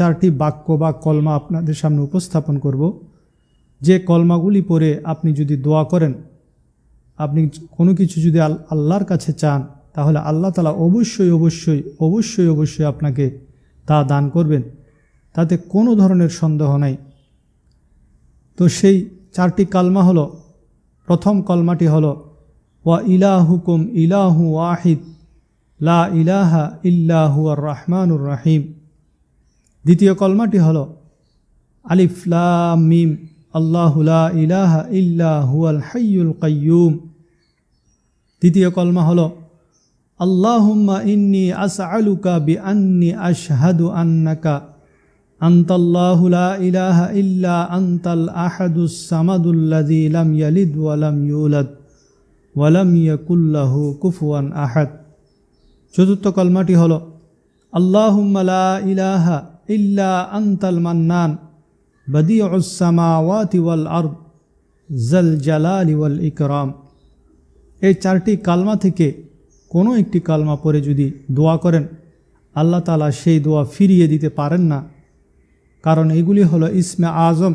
চারটি বাক্য বা কলমা আপনাদের সামনে উপস্থাপন করব। যে কলমাগুলি পরে আপনি যদি দোয়া করেন, আপনি কোনো কিছু যদি আল্লাহর কাছে চান, তাহলে আল্লাহ তালা অবশ্যই অবশ্যই অবশ্যই অবশ্যই আপনাকে তা দান করবেন। তাতে কোনো ধরনের সন্দেহ নাই। তো সেই চারটি কালমা হলো, প্রথম কলমাটি হলো, ওয়া ইলাহুকুম ইলাহু ওয়াহিদ, লা ইলাহা ইল্লাহু আর রহমানুর রাহিম। দ্বিতীয় কলমাটি হলো আলিফ লাম মিম লা ইলাহা ইল্লা হুয়াল হাইয়ুল কাইয়ুম। তৃতীয় কলমা হলো, আল্লাহুম্মা ইন্নি আসআলুকা বিআন্নি আশহাদু আন্নাকা আনতাল্লাহু লা ইলাহা ইল্লা আনতাল আহাদুস সামাদুল্লাযী লাম ইয়ালিদ ওয়া লাম ইউলাদ ওয়া লাম ইয়াকুল লাহু কুফুয়ান আহাদ। চতুর্থ কলমাটি হলো, আল্লাহুম্মা লা ইলাহা ইল্লা আন্তাল মান্নান সামাওয়াতি ওয়াল আরদ জল জালালি ওয়াল ইকরাম। এই চারটি কালমা থেকে কোনো একটি কালমা পরে যদি দোয়া করেন, আল্লাহ তালা সেই দোয়া ফিরিয়ে দিতে পারেন না। কারণ এগুলি হলো ইসমে আজম